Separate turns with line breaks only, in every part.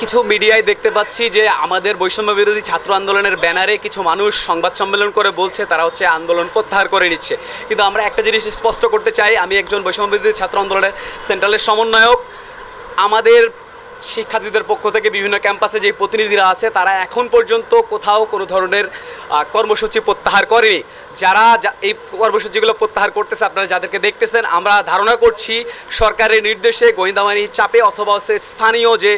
কিছু মিডিয়ায় দেখতে পাচ্ছি যে আমাদের বৈষম্য বিরোধী ছাত্র আন্দোলনের ব্যানারে কিছু মানুষ সংবাদ সম্মেলন করে বলছে, তারা হচ্ছে আন্দোলন প্রত্যাহার করে নিচ্ছে। কিন্তু আমরা একটা জিনিস স্পষ্ট করতে চাই, আমি একজন বৈষম্য বিরোধী ছাত্র আন্দোলনের সেন্ট্রালের সমন্বয়ক। আমাদের শিক্ষার্থীদের পক্ষ থেকে বিভিন্ন ক্যাম্পাসে যে প্রতিনিধিরা আছে, তারা এখন পর্যন্ত কোথাও কোনো ধরনের কর্মসূচি প্রত্যাহার করেনি। যারা এই কর্মসূচিগুলো প্রত্যাহার করতেছে, আপনারা যাদেরকে দেখতেছেন, আমরা ধারণা করছি সরকারের নির্দেশে গোয়েন্দাবাহিনীর চাপে অথবা হচ্ছে স্থানীয় যে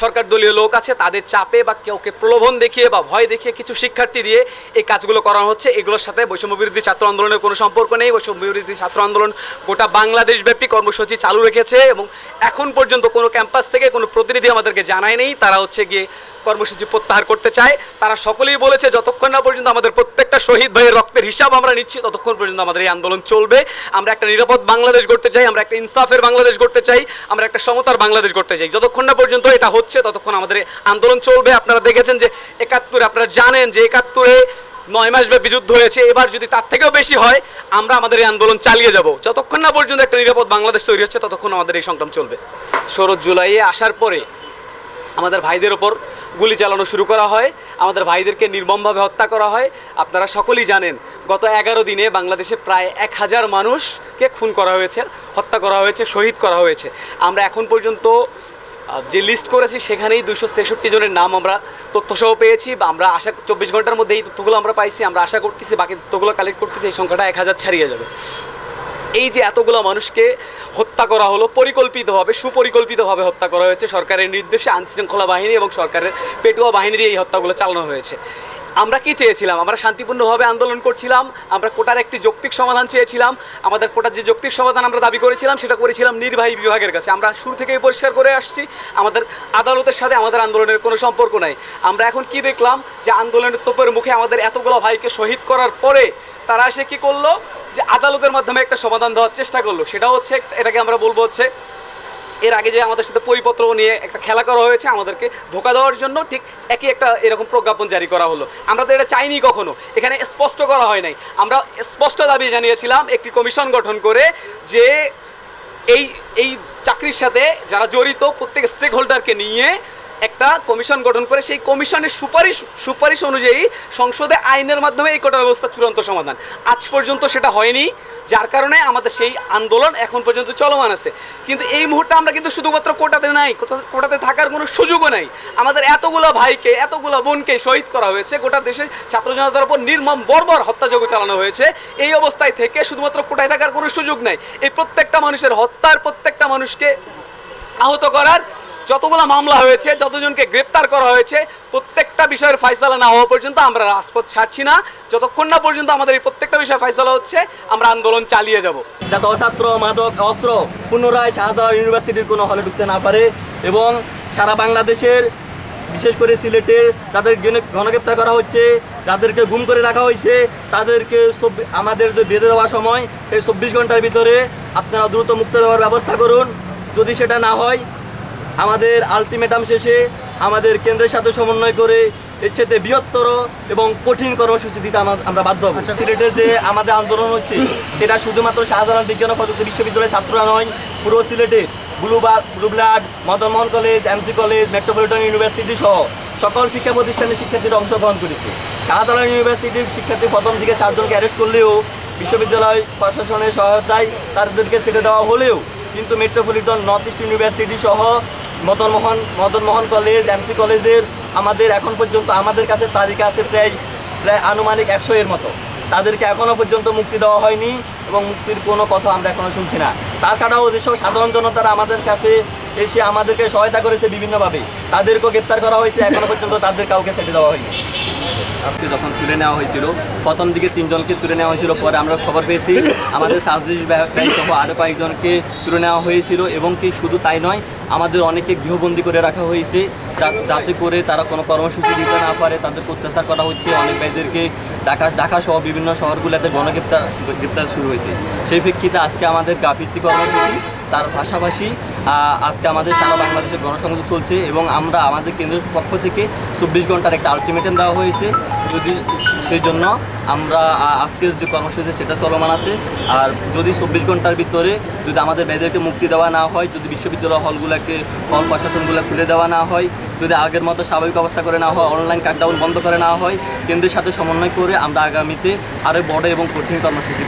সরকার দলীয় লোক আছে, তাদের চাপে বা কাউকে প্রলোভন দেখিয়ে বা ভয় দেখিয়ে কিছু শিক্ষার্থী দিয়ে এই কাজগুলো করানো হচ্ছে। এগুলোর সাথে বৈষম্য বিরোধী ছাত্র আন্দোলনের কোনো সম্পর্ক নেই। বৈষম্য বিরোধী ছাত্র আন্দোলন গোটা বাংলাদেশব্যাপী কর্মসূচি চালু রেখেছে এবং এখন পর্যন্ত কোনো ক্যাম্পাস থেকে কোনো প্রতিনিধি আমাদেরকে জানায় নেই। তারা হচ্ছে গিয়ে কর্মসূচি প্রত্যাহার করতে চায়। তারা সকলেই বলেছে, যতক্ষণ না পর্যন্ত আমাদের প্রত্যেকটা শহীদ ভাইয়ের রক্তের হিসাব আমরা নিচ্ছি, ততক্ষণ পর্যন্ত আমাদের এই আন্দোলন চলবে। আমরা একটা নিরাপদ বাংলাদেশ গড়তে চাই, আমরা একটা ইনসাফের বাংলাদেশ গড়তে চাই, আমরা একটা সমতার বাংলাদেশ গড়তে চাই। যতক্ষণ না পর্যন্ত এটা হচ্ছে, ততক্ষণ আমাদের আন্দোলন চলবে। আপনারা দেখেছেন যে একাত্তরে, আপনারা জানেন যে একাত্তরে নয় মাস ব্যাপী যুদ্ধ হয়েছে, এবার যদি তার থেকেও বেশি হয়, আমরা আমাদের এই আন্দোলন চালিয়ে যাব। যতক্ষণ না পর্যন্ত একটা নিরাপদ বাংলাদেশ তৈরি হচ্ছে, ততক্ষণ আমাদের এই সংগ্রাম চলবে। শরৎ জুলাইয়ে আসার পরে আমাদের ভাইদের ওপর গুলি চালানো শুরু করা হয়, আমাদের ভাইদেরকে নির্মমভাবে হত্যা করা হয়। আপনারা সকলেই জানেন, গত এগারো দিনে বাংলাদেশে প্রায় এক হাজার মানুষকে খুন করা হয়েছে, হত্যা করা হয়েছে, শহীদ করা হয়েছে। আমরা এখন পর্যন্ত যে লিস্ট করেছি, সেখানেই দুশো ছেষট্টি জনের নাম আমরা তথ্যসহ পেয়েছি। আমরা আশা, চব্বিশ ঘণ্টার মধ্যে এই তথ্যগুলো আমরা পাইছি, আমরা আশা করতেছি, বাকি তথ্যগুলো কালেক্ট করতেছি, এই সংখ্যাটা এক হাজার ছাড়িয়ে যাবে। এই যে এতগুলো মানুষকে হত্যা করা হলো, পরিকল্পিতভাবে, সুপরিকল্পিতভাবে হত্যা করা হয়েছে, সরকারের নির্দেশে আইনশৃঙ্খলা বাহিনী এবং সরকারের পেটুয়া বাহিনী দিয়ে এই হত্যাগুলো চালানো হয়েছে। আমরা কি চেয়েছিলাম? আমরা শান্তিপূর্ণভাবে আন্দোলন করছিলাম, আমরা কোটার একটি যৌক্তিক সমাধান চেয়েছিলাম, আমাদের কোটার যে যৌক্তিক সমাধান আমরা দাবি করেছিলাম, সেটা করেছিলাম নির্বাহী বিভাগের কাছে। আমরা শুরু থেকেই পরিষ্কার করে আসছি, আমাদের আদালতের সাথে আমাদের আন্দোলনের কোনো সম্পর্ক নাই। আমরা এখন কি দেখলাম? যে আন্দোলনের তোপের মুখে আমাদের এতগুলো ভাইকে শহীদ করার পরে তারা এসে কি করল? যে আদালতের মাধ্যমে একটা সমাধান দেওয়ার চেষ্টা করল। সেটা হচ্ছে এটাকে আমরা বলব হচ্ছে এর আগে যে আমাদের সাথে পরিপত্র নিয়ে একটা খেলা করা হয়েছে, আমাদেরকে ধোকা দেওয়ার জন্য ঠিক একই একটা এরকম প্রজ্ঞাপন জারি করা হলো। আমরা তো এটা চাইনি কখনো। এখানে স্পষ্ট করা হয় নাই। আমরা স্পষ্ট দাবি জানিয়েছিলাম একটি কমিশন গঠন করে যে এই এই চাকরির সাথে যারা জড়িত প্রত্যেক স্টেক হোল্ডারকে নিয়ে একটা কমিশন গঠন করে সেই কমিশনের সুপারিশ সুপারিশ অনুযায়ী সংসদে আইনের মাধ্যমে এই কোটা ব্যবস্থা চূড়ান্ত সমাধান। আজ পর্যন্ত সেটা হয়নি, যার কারণে আমাদের সেই আন্দোলন এখন পর্যন্ত চলমান আছে। কিন্তু এই মুহূর্তে আমরা কিন্তু শুধুমাত্র কোটাতে নাই কোটা- কোটাতে থাকার কোনো সুযোগও নাই। আমাদের এতগুলো ভাইকে, এতগুলো বোনকে শহীদ করা হয়েছে, গোটা দেশে ছাত্র জনতার উপর নির্মম বর্বর হত্যাযজ্ঞ চালানো হয়েছে। এই অবস্থায় থেকে শুধুমাত্র কোটায় থাকার কোনো সুযোগ নাই। এই প্রত্যেকটা মানুষের হত্যার প্রত্যেকটা মানুষকে আহত করার যতগুলো মামলা হয়েছে, যতজনকে গ্রেপ্তার করা হয়েছে, প্রত্যেকটা বিষয়ের ফয়সালা না হওয়া পর্যন্ত আমরা রাজপথ ছাড়ছি না। যতক্ষণ না পর্যন্ত আমাদের এই প্রত্যেকটা বিষয়ে ফয়সালা হচ্ছে, আমরা আন্দোলন চালিয়ে যাব।
যাতে অছাত্র মাদক, অস্ত্র পুনরায় শাহজালাল ইউনিভার্সিটির কোনো হলে ঢুকতে না পারে এবং সারা বাংলাদেশের, বিশেষ করে সিলেটে তাদের গণ- গণগ্রেপ্তার করা হচ্ছে, যাদেরকে গুম করে রাখা হয়েছে, তাদেরকে আমাদের যে বেঁধে দেওয়ার সময় এই চব্বিশ ঘণ্টার ভিতরে আপনারা দ্রুত মুক্ত দেওয়ার ব্যবস্থা করুন। যদি সেটা না হয় আমাদের আলটিমেটাম শেষে আমাদের কেন্দ্রের সাথে সমন্বয় করে এর চেয়ে বৃহত্তর এবং কঠিন কর্মসূচি দিতে আমরা বাধ্য হব। সিলেটের যে আমাদের আন্দোলন হচ্ছে সেটা শুধুমাত্র শাহজালাল বিজ্ঞান ও প্রযুক্তি বিশ্ববিদ্যালয়ের ছাত্ররা নয় পুরো সিলেটের ব্লু বা blue blood Madanmohan college MC college metropolitan university সহ সকল শিক্ষা প্রতিষ্ঠানের শিক্ষার্থীরা অংশগ্রহণ করেছে। শাহজালাল ইউনিভার্সিটির শিক্ষার্থী প্রথম দিকে চারজনকে অ্যারেস্ট করলেও বিশ্ববিদ্যালয় প্রশাসনের সহায়তায় তাদেরকে ছেড়ে দেওয়া হলেও কিন্তু মেট্রোপলিটন নর্থ ইস্ট ইউনিভার্সিটি সহ মদনমোহন মদনমোহন কলেজ এমসি কলেজের আমাদের এখন পর্যন্ত আমাদের কাছে তালিকা আছে প্রায় প্রায় আনুমানিক একশো এর মতো। তাদেরকে এখনও পর্যন্ত মুক্তি দেওয়া হয়নি এবং মুক্তির কোনো কথা আমরা এখনও শুনছি না। তাছাড়াও যেসব সাধারণ জনতারা আমাদের কাছে এসে আমাদেরকে সহায়তা করেছে বিভিন্নভাবে, তাদেরকেও গ্রেপ্তার করা হয়েছে এখনও পর্যন্ত তাদের কাউকে ছেড়ে দেওয়া হয়নি। আজকে যখন তুলে নেওয়া হয়েছিল, প্রথম দিকে তিনজনকে তুলে নেওয়া হয়েছিল, পরে আমরা খবর পেয়েছি, আমাদের সার্জিস সহ আরও কয়েকজনকে তুলে নেওয়া হয়েছিল, এবং কি শুধু তাই নয়, আমাদের অনেকে গৃহবন্দী করে রাখা হয়েছে যাতে করে তারা কোনো কর্মসূচি দিতে না পারে, তাদের অত্যাচার করা হচ্ছে, অনেক ভাইদেরকে ঢাকা ঢাকা সহ বিভিন্ন শহরগুলোতে গণগ্রেপ্তার, গ্রেপ্তার শুরু হয়েছে। সেই প্রেক্ষিতে আজকে আমাদের গাফিত্তি কর্মসূচি, তার পাশাপাশি আজকে আমাদের সারা বাংলাদেশের গণসংযোগ চলছে এবং আমরা আমাদের কেন্দ্রের পক্ষ থেকে চব্বিশ ঘণ্টার একটা আলটিমেটাম দেওয়া হয়েছে। যদি সেই জন্য আমরা আজকের যে কর্মসূচি সেটা চলমান আছে। আর যদি চব্বিশ ঘণ্টার ভিতরে যদি আমাদের মেয়েদেরকে মুক্তি দেওয়া না হয়, যদি বিশ্ববিদ্যালয় হলগুলোকে, হল প্রশাসনগুলো খুলে দেওয়া না হয়, যদি আগের মতো স্বাভাবিক অবস্থা করে না হয় অনলাইন কাটডাউন বন্ধ করে না হয়, কেন্দ্রের সাথে সমন্বয় করে আমরা আগামীতে আরও বড় এবং কঠিন কর্মসূচি